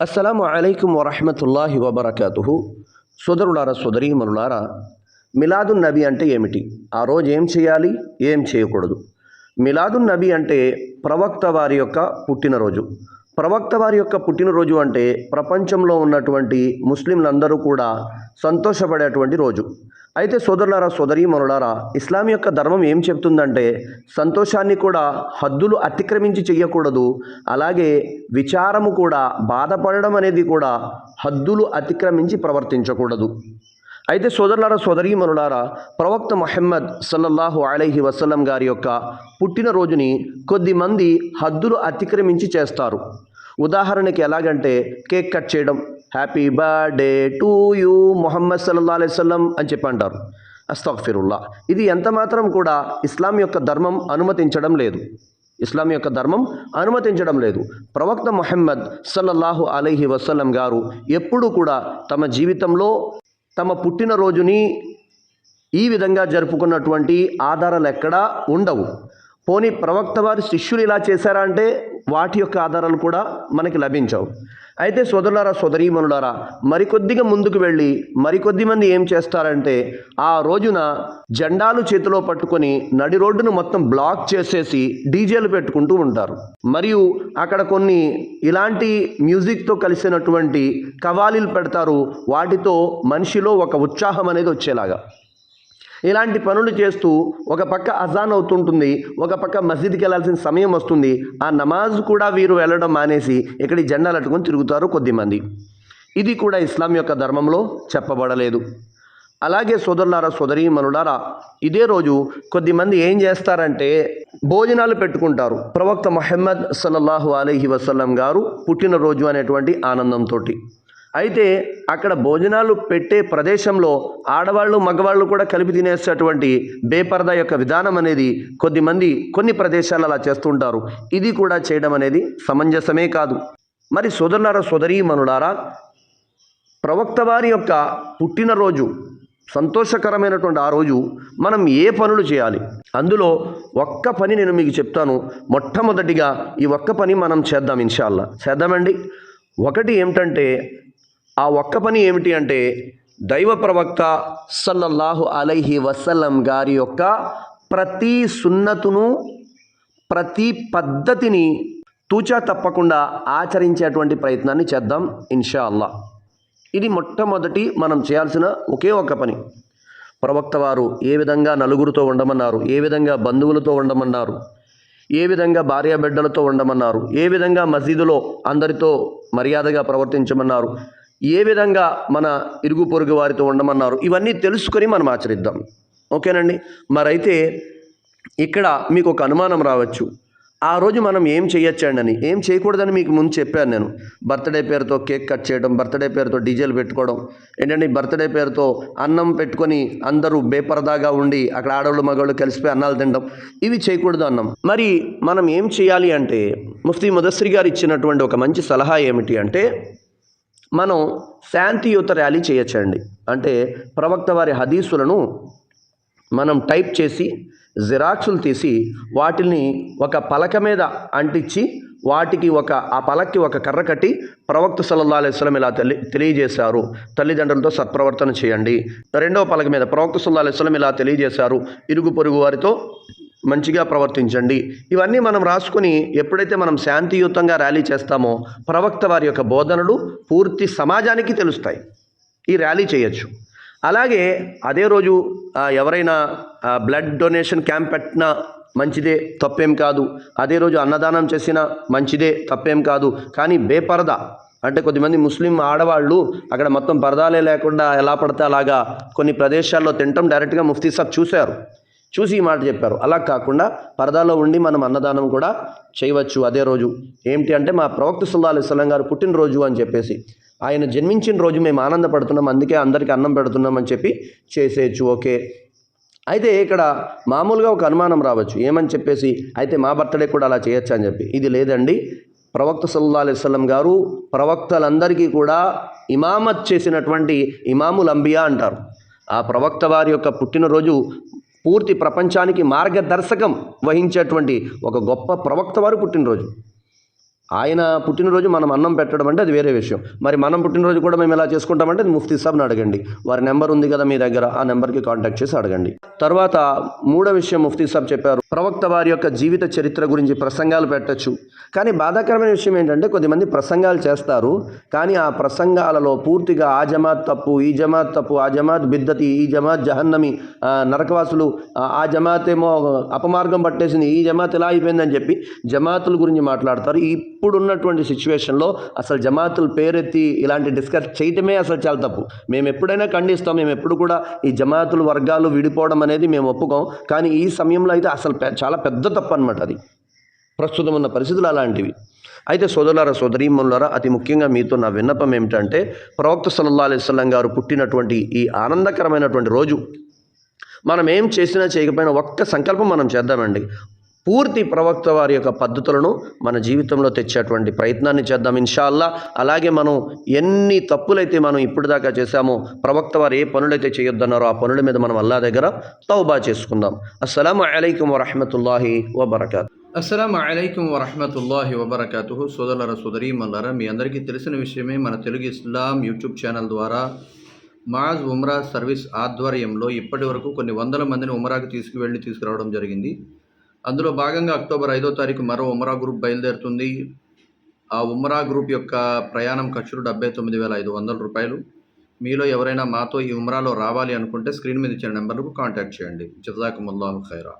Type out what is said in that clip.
అస్సలాము అలైకుం వరహమతుల్లాహి వబర్కాతుహు. సోదరులారా సోదరీమనులారా మిలాదున్ నబీ అంటే ఏమిటి? ఆ రోజు ఏం చేయాలి? ఏం చేయకూడదు? మిలాదున్ నబీ అంటే ప్రవక్త వారి యొక్క పుట్టినరోజు. ప్రవక్త వారి యొక్క పుట్టినరోజు అంటే ప్రపంచంలో ఉన్నటువంటి ముస్లింలందరూ కూడా సంతోషపడేటువంటి రోజు. అయితే సోదరులారా సోదరీమనులారా ఇస్లాం యొక్క ధర్మం ఏం చెప్తుందంటే సంతోషాన్ని కూడా హద్దులు అతిక్రమించి చెయ్యకూడదు. అలాగే విచారము కూడా బాధపడడం అనేది కూడా హద్దులు అతిక్రమించి ప్రవర్తించకూడదు. అయితే సోదరులారా సోదరీమనులారా ప్రవక్త మహమ్మద్ సల్లల్లాహు అలైహి వసల్లం గారి యొక్క పుట్టినరోజుని కొద్దిమంది హద్దులు అతిక్రమించి చేస్తారు. ఉదాహరణకి ఎలాగంటే కేక్ కట్ చేయడం happy birthday to you Muhammad సల్లల్లా అలైహి అని చెప్పి అంటారు. అస్తఫిరుల్లా ఇది ఎంత మాత్రం కూడా ఇస్లాం యొక్క ధర్మం అనుమతించడం లేదు. ఇస్లాం యొక్క ధర్మం అనుమతించడం లేదు. ప్రవక్త మొహమ్మద్ సల్లల్లాహు అలైహి వసల్లం గారు ఎప్పుడూ కూడా తమ జీవితంలో తమ పుట్టినరోజుని ఈ విధంగా జరుపుకున్నటువంటి ఆధారాలు ఎక్కడా ఉండవు. పోనీ ప్రవక్త వారి శిష్యులు ఇలా చేశారా అంటే వాటి యొక్క ఆధారాలు కూడా మనకి లభించవు. అయితే సోదరులారా సోదరీమనులారా మరికొద్దిగా ముందుకు వెళ్ళి మరికొద్ది మంది ఏం చేస్తారంటే ఆ రోజున జెండాలు చేతిలో పట్టుకొని నడి రోడ్డును మొత్తం బ్లాక్ చేసేసి డీజేలు పెట్టుకుంటూ ఉంటారు. మరియు అక్కడ కొన్ని ఇలాంటి మ్యూజిక్తో కలిసినటువంటి కవాలీలు పెడతారు. వాటితో మనిషిలో ఒక ఉత్సాహం అనేది వచ్చేలాగా. ఇలాంటి పనులు చేస్తూ ఒక పక్క అజాన్ అవుతుంటుంది ఒక పక్క మసీద్కి వెళ్ళాల్సిన సమయం వస్తుంది. ఆ నమాజ్ కూడా వీరు వెళ్ళడం మానేసి ఇక్కడ జెండాలు అట్టుకొని తిరుగుతారు కొద్దిమంది. ఇది కూడా ఇస్లాం యొక్క ధర్మంలో చెప్పబడలేదు. అలాగే సోదరులారా సోదరీమనులారా ఇదే రోజు కొద్దిమంది ఏం చేస్తారంటే భోజనాలు పెట్టుకుంటారు. ప్రవక్త మొహమ్మద్ సల్లల్లాహు అలీహి వసల్లం గారు పుట్టినరోజు అనేటువంటి ఆనందంతో అయితే అక్కడ భోజనాలు పెట్టే ప్రదేశంలో ఆడవాళ్ళు మగవాళ్ళు కూడా కలిపి తినేసేటువంటి బేపరదా యొక్క విధానం అనేది కొద్దిమంది కొన్ని ప్రదేశాలు అలా చేస్తుంటారు ఇది కూడా చేయడం అనేది సమంజసమే కాదు. మరి సోదరులారా సోదరీమనులారా ప్రవక్త వారి యొక్క పుట్టినరోజు సంతోషకరమైనటువంటి ఆ రోజు మనం ఏ పనులు చేయాలి? అందులో ఒక్క పని నేను మీకు చెప్తాను. మొట్టమొదటిగా ఈ ఒక్క పని మనం చేద్దాం ఇన్షాల్లా. చేద్దామండి. ఒకటి ఏమిటంటే ఆ ఒక్క పని ఏమిటి అంటే దైవ ప్రవక్త సల్లల్లాహు అలైహి వసల్లం గారి యొక్క ప్రతి సున్నతును ప్రతి పద్ధతిని తూచా తప్పకుండా ఆచరించేటువంటి ప్రయత్నాన్ని చేద్దాం ఇన్షా అల్లా ఇది మొట్టమొదటి మనం చేయాల్సిన ఒకే ఒక పని. ప్రవక్త వారు ఏ విధంగా నలుగురితో ఉండమన్నారు ఏ విధంగా బంధువులతో ఉండమన్నారు ఏ విధంగా భార్యాబిడ్డలతో ఉండమన్నారు ఏ విధంగా మసీదులో అందరితో మర్యాదగా ప్రవర్తించమన్నారు ఏ విధంగా మన ఇరుగు పొరుగు వారితో ఉండమన్నారు ఇవన్నీ తెలుసుకొని మనం ఆచరిద్దాం. ఓకేనండి? మరైతే ఇక్కడ మీకు ఒక అనుమానం రావచ్చు. ఆ రోజు మనం ఏం చేయొచ్చండి అని ఏం చేయకూడదని మీకు ముందు చెప్పాను నేను. బర్త్డే పేరుతో కేక్ కట్ చేయడం బర్త్డే పేరుతో డీజేలు పెట్టుకోవడం ఏంటంటే బర్త్డే పేరుతో అన్నం పెట్టుకొని అందరూ బేపరదాగా ఉండి అక్కడ ఆడవాళ్ళు మగవాళ్ళు కలిసిపోయి అన్నాలు తినడం ఇవి చేయకూడదు అన్నం. మరి మనం ఏం చేయాలి అంటే ముఫ్తీ ముదస్సిరి గారు ఇచ్చినటువంటి ఒక మంచి సలహా ఏమిటి అంటే మనం శాంతియుత ర్యాలీ చేయొచ్చండి. అంటే ప్రవక్త వారి హదీసులను మనం టైప్ చేసి జిరాక్సులు తీసి వాటిని ఒక పలక మీద అంటించి వాటికి ఒక ఆ పలక్కి ఒక కర్ర కట్టి ప్రవక్త సల్లల్లా అలైస్లం ఇలా తెలి తెలియజేశారు. తల్లిదండ్రులతో సత్ప్రవర్తన చేయండి. రెండవ పలక మీద ప్రవక్త సల్లల్లా అలైస్లం ఇలా తెలియజేశారు. ఇరుగు పొరుగు వారితో మంచిగా ప్రవర్తించండి. ఇవన్నీ మనం రాసుకుని ఎప్పుడైతే మనం శాంతియుతంగా ర్యాలీ చేస్తామో ప్రవక్త వారి యొక్క బోధనలు పూర్తి సమాజానికి తెలుస్తాయి. ఈ ర్యాలీ చేయొచ్చు. అలాగే అదే రోజు ఎవరైనా బ్లడ్ డొనేషన్ క్యాంప్ పెట్టినా మంచిదే తప్పేం కాదు. అదే రోజు అన్నదానం చేసినా మంచిదే తప్పేం కాదు. కానీ బేపరద అంటే కొద్దిమంది ముస్లిం ఆడవాళ్ళు అక్కడ మొత్తం పరదాలే లేకుండా ఎలా పడితే అలాగా కొన్ని ప్రదేశాల్లో తింటం డైరెక్ట్గా ముఫ్తీ సాబ్ చూశారు. చూసి ఈ మాట చెప్పారు. అలా కాకుండా పరదాలో ఉండి మనం అన్నదానం కూడా చేయవచ్చు అదే రోజు. ఏమిటి అంటే మా ప్రవక్త సుల్లా అలైస్లం గారు పుట్టినరోజు అని చెప్పేసి ఆయన జన్మించిన రోజు మేము ఆనందపడుతున్నాం అందుకే అందరికీ అన్నం పెడుతున్నాం అని చెప్పి చేసేయచ్చు ఓకే. అయితే ఇక్కడ మామూలుగా ఒక అనుమానం రావచ్చు. ఏమని చెప్పేసి అయితే మా బర్త్డే కూడా అలా చేయొచ్చు అని చెప్పి. ఇది లేదండి. ప్రవక్త సల్లా అలైవల్లం గారు ప్రవక్తలందరికీ కూడా ఇమామత్ చేసినటువంటి ఇమాముల్ అంబియా అంటారు. ఆ ప్రవక్త వారి యొక్క పుట్టినరోజు పూర్తి ప్రపంచానికి మార్గదర్శకం వహించేటువంటి ఒక గొప్ప ప్రవక్త వారు పుట్టినరోజు. ఆయన పుట్టినరోజు మనం అన్నం పెట్టడం అంటే అది వేరే విషయం. మరి మనం పుట్టినరోజు కూడా మేము ఎలా చేసుకుంటామంటే అది ముఫ్తీ సాబ్ని అడగండి. వారి నెంబర్ ఉంది కదా మీ దగ్గర ఆ నెంబర్కి కాంటాక్ట్ చేసి అడగండి. తర్వాత మూడో విషయం ముఫ్తీ సాబ్ చెప్పారు. ప్రవక్త వారి యొక్క జీవిత చరిత్ర గురించి ప్రసంగాలు పెట్టచ్చు. కానీ బాధాకరమైన విషయం ఏంటంటే కొద్దిమంది ప్రసంగాలు చేస్తారు. కానీ ఆ ప్రసంగాలలో పూర్తిగా ఆ జమాత్ తప్పు ఈ జమాత్ తప్పు ఆ జమాత్ బిద్దతి ఈ జమాత్ జహన్నమి నరకవాసులు ఆ, జమాత్ ఏమో అపమార్గం పట్టేసింది ఈ జమాత్ ఎలా అయిపోయిందని చెప్పి జమాతుల గురించి మాట్లాడతారు. ఈ ఇప్పుడున్నటువంటి సిచ్యువేషన్లో అసలు జమాతులు పేరెత్తి ఇలాంటి డిస్కస్ చేయటమే అసలు చాలా తప్పు. మేము ఎప్పుడైనా ఖండిస్తాం మేము ఎప్పుడు కూడా ఈ జమాతులు వర్గాలు విడిపోవడం అనేది మేము ఒప్పుకోం. కానీ ఈ సమయంలో అయితే అసలు చాలా పెద్ద తప్పు అనమాట అది. ప్రస్తుతం ఉన్న పరిస్థితులు అలాంటివి. అయితే సోదరులారా సోదరీమణులారా అతి ముఖ్యంగా మీతో నా విన్నపం ఏమిటంటే ప్రవక్త సల్లల్లా అలైస్లం గారు పుట్టినటువంటి ఈ ఆనందకరమైనటువంటి రోజు. మనం ఏం చేసినా చేయకపోయినా ఒక్క సంకల్పం మనం చేద్దామండి. పూర్తి ప్రవక్త వారి యొక్క పద్ధతులను మన జీవితంలో తెచ్చేటువంటి ప్రయత్నాన్ని చేద్దాం ఇన్షాల్లా. అలాగే మనం ఎన్ని తప్పులైతే మనం ఇప్పటిదాకా చేశామో ప్రవక్త వారు ఏ పనులైతే చేయొద్దన్నారో ఆ పనుల మీద మనం అల్లా దగ్గర తౌబా చేసుకుందాం. అస్సలం అలైకం వరహమతుల్లాహి వబర్కాత్. అస్సలం అలైకం వరహమతుల్లాహి వబర్కాతుహు సోదరుల సోదరీమల్లారా మీ అందరికీ తెలిసిన విషయమే మన తెలుగు ఇస్లాం యూట్యూబ్ ఛానల్ ద్వారా మాజ్ ఉమ్రా సర్వీస్ ఆధ్వర్యంలో ఇప్పటి వరకు కొన్ని వందల మందిని ఉమ్రాకి తీసుకువెళ్ళి తీసుకురావడం జరిగింది. అందులో భాగంగా అక్టోబర్ ఐదో తారీఖు మరో ఉమ్రా గ్రూప్ బయలుదేరుతుంది. ఆ ఉమ్రా గ్రూప్ యొక్క ప్రయాణం ఖర్చులు డెబ్బై తొమ్మిది వేల ఐదు వందల రూపాయలు. మీలో ఎవరైనా మాతో ఈ ఉమ్రాలో రావాలి అనుకుంటే స్క్రీన్ మీద ఇచ్చిన నెంబర్కు కాంటాక్ట్ చేయండి. జజాకుముల్లాహు ఖైరా.